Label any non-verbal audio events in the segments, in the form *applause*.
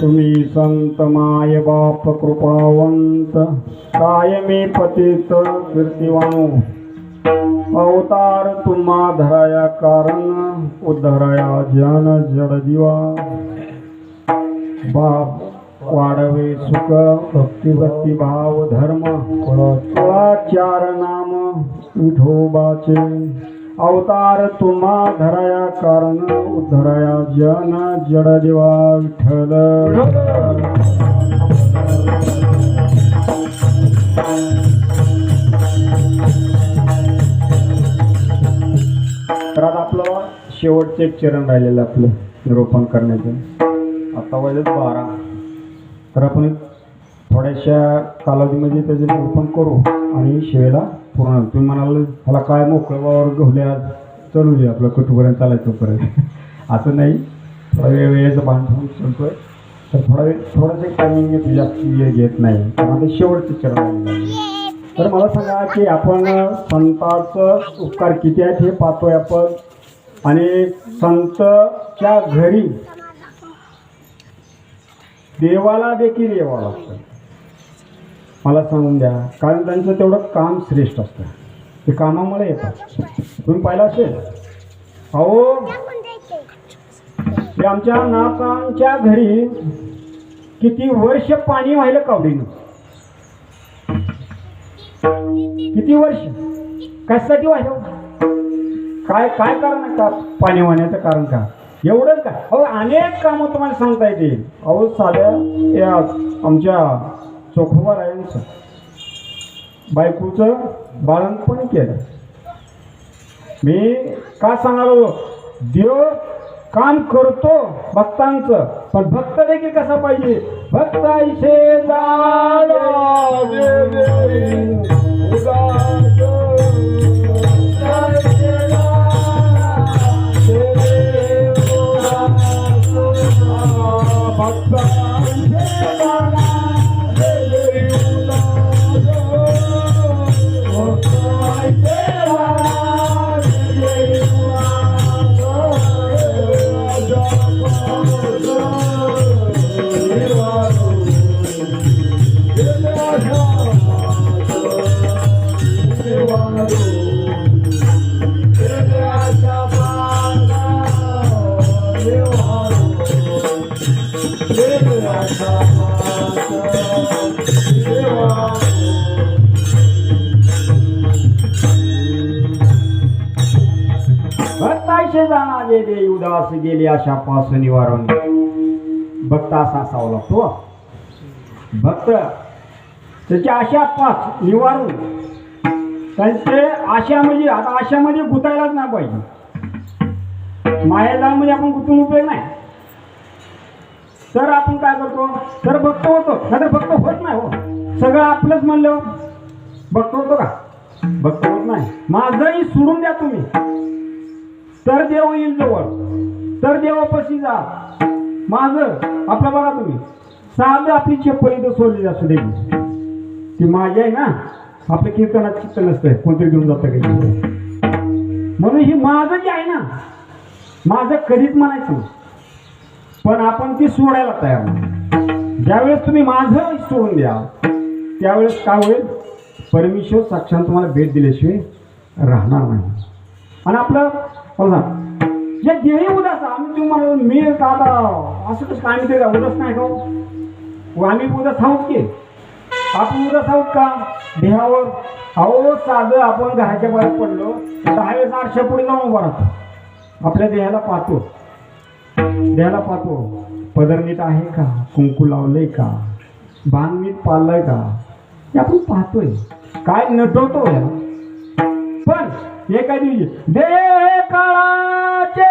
तुम्ही संत माय बाप कृपावंत कायमी पतित कीर्तिवाणू अवतार तुम्हा धराया कारण उद्धराया ज्ञान जड जीवा. बाप वाढवे सुख भक्तिभक्ती भाव धर्म. चार नाम विठोबाचे. अवतार तुम्हा धराया कारण उद्धराया जन जड देवा विठ्ठल तर आता आपलं शेवटचं एक चरण राहिलेलं आपलं निरोपण करण्याचं. आता वाजत बारा. तर आपण एक थोड्याशा कालावधीमध्ये त्याचे निरूपण करू आणि शिवेला पूर्ण तुम्ही म्हणाल ह्याला काय मोकळं वावर गहुल्या चलू दे आपलं कुठपर्यंत चालायचं तोपर्यंत *laughs* असं नाही. थोडा वेळ वेळेचं बांधून आहे तर थोडा वेळ थोडंसं टायमिंग मी जास्त वेळ घेत नाही. कारण शेवटचं चरण तर मला सांगा की आपण संताचं उपकार किती आहेत हे पाहतोय आपण. आणि संतच्या घरी देवाला देखील यावं लागतं. मला सांगून द्या. कारण त्यांचं तेवढं काम श्रेष्ठ असतं. ते कामामुळे येतात. तुम्ही पाहिलं असेल? अहो ते आमच्या नाकांच्या घरी किती वर्ष पाणी व्हायला कावडीनं? किती वर्ष? कशासाठी व्हायला? काय काय कारण आहे का पाणी वाहण्याचं कारण का? एवढंच का? अहो अनेक कामं तुम्हाला सांगता येतील. अहो साध्या या आमच्या चोखोबा रायांचं बायकोचं बाळणपण केलं. मी का सांगालो देव काम करतो भक्तांचं पण भक्त देखील कसा पाहिजे? भक्त ऐशे जा भक्ताशे जाणा जे दे उदास गेली अशा पास निवारण भक्त असा असावा लागतो भक्त त्याच्या आशा पाच निवारून त्यांचे आशा म्हणजे आता आशामध्ये म्हणजे गुतायलाच नाही पाहिजे. मायाजाळमध्ये आपण गुतून उपयोग नाही. तर आपण काय करतो? तर भक्त होतो. सर भक्त होत नाही हो. सगळं आपलंच म्हणलं हो. भक्त होतो का? भक्त होत नाही. माझंही सोडून द्या तुम्ही. तर देव येईल जवळ. तर देवापाशी जा. माझं आपलं बघा तुम्ही. साधं आपली चप्पल इथं सोडली असू दे. ती माझी आहे ना. आपलं कीर्तनात चित्त नसतंय कोणतरी घेऊन जातं काही म्हणून ही माझं जे आहे ना माझं कधीच म्हणायचं पण आपण ती सोडायला तयार नाही. ज्यावेळेस तुम्ही माझं सोडून द्या त्यावेळेस काय होईल? परमेश्वर साक्षात तुम्हाला भेट दिल्याशिवाय राहणार नाही. आणि आपलं बघा जे देही उदास आम्ही तुम्हाला मी का आता असं कसं आम्ही ते उदास नाही का हो? आम्ही उदास आहोत की? आपण उदास आहोत का? देहावर अहो साधं आपण घराच्या बाहेर पडलो दहा वेळेस आठशे पुढे जाऊन उभा राहतो. आपल्या देहाला पाहतो. द्यायला पाहतो. पदर नीट आहे का? कुंकू लावलंय का? बाण नीट पाळलंय का? हे आपण पाहतोय. काय नटवतो पण हे काय दिली दे काळाचे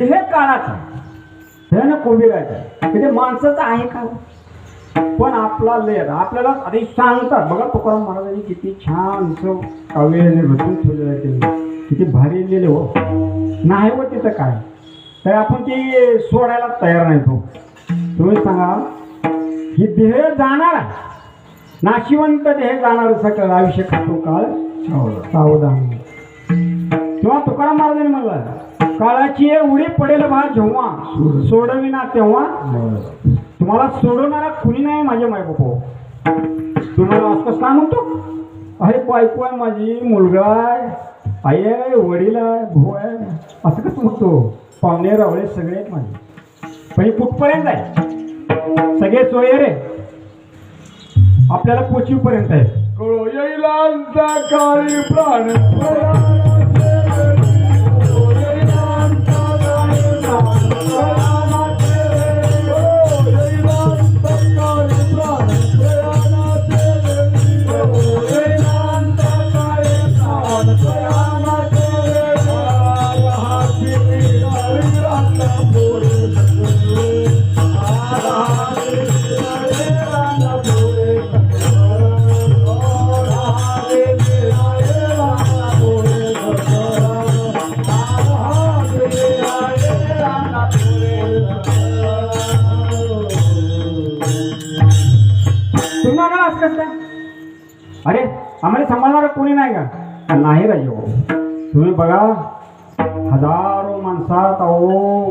देह काळाचा हे ना कोंबिरायचा म्हणजे माणसाचं आहे का? पण आपला लय आपल्याला अरे सांगतात. बघा तुकाराम महाराजांनी किती छान काव्याने रचून ठेवलेलं आहे किती भारी लिहिले हो. नाही व तिथं काय. तर आपण ती सोडायला तयार नाही तो तुम्ही सांगा ही देह जाणार नाशिवंत देह जाणार सकाळ आयुष्य खातो काळ सावधान. तेव्हा तुकाराम महाराजांनी म्हणलं काळाची उडी पडेल बा जेव्हा. सोडविना तेव्हा. तुम्हाला सोडवणारा कुणी नाही माझे मायबापो. तुम्हाला असं का म्हणतो? अरे बायको आहे माझी मुलगा आहे आई आहे वडील आहे भाऊ आहे. असं कसं म्हणतो? पाहुणे रावळे सगळे आहेत माझे. पण हे कुठपर्यंत आहे? सगळे सोयरे आपल्याला पोचीपर्यंत आहे. कळो प्राण. काळी प्राण हजारो माणसात अहो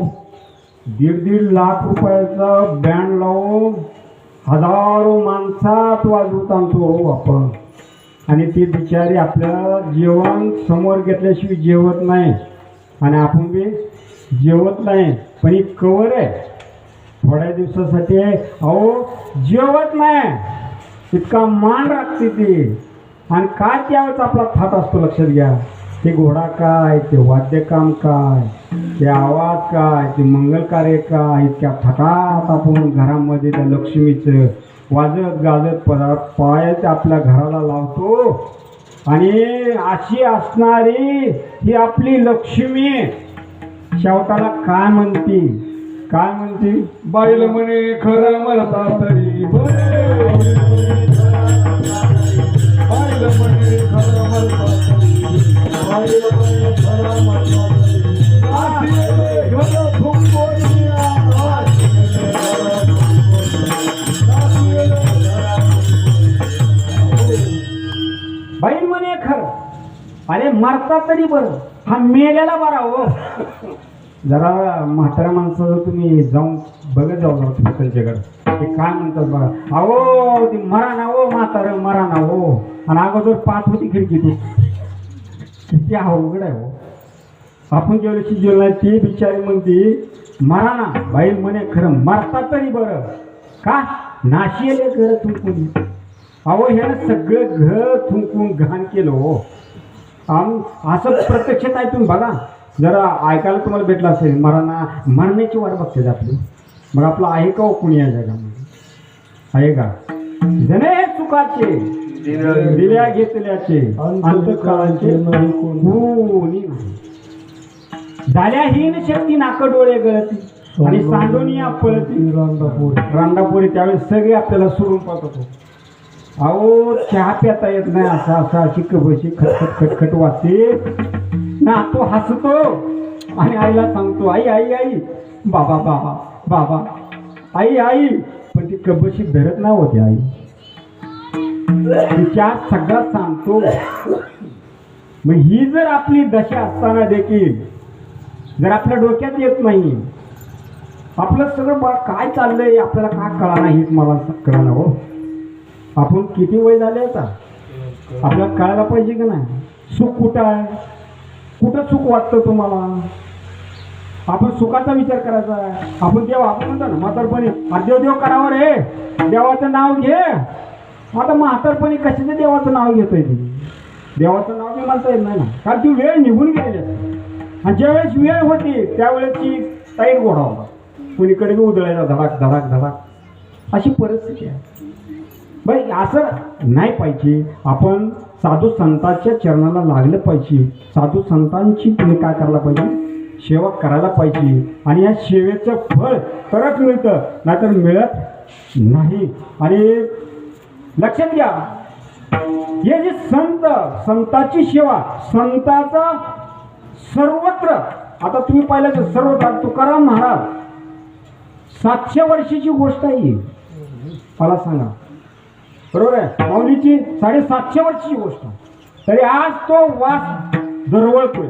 दीड दीड लाख रुपयाचं बँड लावून हजारो माणसात वाजवत आणतो आपण. आणि ती बिचारी आपल्याला जेवण समोर घेतल्याशिवाय जेवत नाही. आणि आपण बी जेवत नाही. पण ही कवर आहे. थोड्या दिवसासाठी आहे अहो जेवत नाही. इतका मान राखते ती. आणि काय त्यावेळेस आपला थाट असतो लक्षात घ्या. ते घोडा काय ते वाद्यकाम काय ते आवाज काय ते मंगल कार्य काय इतक्या फटात आपण घरामध्ये त्या लक्ष्मीचं वाजत गाजत पदार्थ पायात आपल्या घराला लावतो. आणि अशी असणारी ही आपली लक्ष्मी शेवटाला काय म्हणते? काय म्हणते? बाईल म्हणे खरं मरता तरी बरे. बाईल बाई म्हणे खरं. अरे मरता तरी बरं. हा मेलेला बरा हो. जरा म्हाताऱ्या माणसाचं तुम्ही जाऊन बघत जाऊ जरा तुमच्याकडे ते काय म्हणतात बघा. अहो ती मरा ना हो म्हातारं मरा ना हो. आणि अगोदर पाच होती खिडकी तू किती अवघड आहे हो. आपण जेवल्याची जेवण ते बिचारी म्हणते मरा ना बाई म्हणे खरं मरता तरी बरं. का? नाशिले घर थुंकून. अहो ह्यानं सगळं घर थुंकून घाण केलं हो. आम असं नाही तुम्ही बघा. जरा ऐकायला तुम्हाला भेटलं असेल मरणा मरण्याची वाट बघते आपली. मग आपलं आहे का हो कुणी या जगामध्ये? आहे का? जने चुकाचे. दिल्या घेतल्याचे अंतकाळाचे कोणी नाही झाल्याहीन शक्ती नाक डोळे गळती आणि सांडोनी पळती. रांडापुरी त्यावेळेस सगळे आपल्याला सोडून पाहत होतो. अहो चहा प्याता येत नाही असा असा अशी कबशी खटखट खटखट वाचते ना तो हसतो आणि आईला सांगतो आई आई आई बाबा बाबा बाबा आई आई. पण ती कबशी धरत नाही होती आई. तिच्या सगळं सांगतो. मग ही जर आपली दशा असताना देखील जर आपल्या डोक्यात येत नाही आपलं सगळं बा काय चाललंय आपल्याला काय कळा हेच मला कळालं हो? आपण किती वय झाले आता? आपल्याला कळायला पाहिजे की नाही? सुख कुठं आहे? कुठं सुख वाटतं तुम्हाला? आपण सुखाचा विचार करायचा आहे. आपण देव आपण म्हणतो ना म्हातारपणे देव देव करावं रे देवाचं नाव घे. आता म्हातारपणी कशाचं देवाचं नाव घेतोय ती? देवाचं नाव बी म्हणता येत नाही ना. कारण ती वेळ निघून गेली. आणि ज्यावेळेस वेळ होती त्यावेळेसची टाईट घोडा होता कुणीकडे बी उधळायचा धडाक धडाक धडाक. अशी परिस्थिती आहे. बाई असं नाही पाहिजे. आपण साधू संतांच्या चरणाला लागलं पाहिजे. साधू संतांची तुम्ही काय करायला पाहिजे? सेवा करायला पाहिजे. आणि या सेवेचं फळ तरच मिळतं. नाहीतर मिळत नाही. आणि लक्षात घ्या. हे जे संत संताची सेवा संताचा सर्वत्र आता तुम्ही पाहिलं सर्व तुकाराम महाराज सातशे वर्षाची गोष्ट आहे ही. मला सांगा. बरोबर आहे? माऊलीची साडेसातशे वर्षाची गोष्ट. तरी आज तो वास दरवळतोय.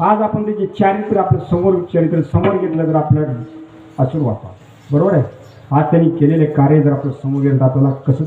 आज आपण त्याचे चारित्र्य आपल्यासमोर चरित्र समोर घेतलं तर आपल्याला आशीर्वाद बरोबर आहे? आज त्यांनी केलेले कार्य जर आपलं समोर घेतलं आपल्याला कसं तरी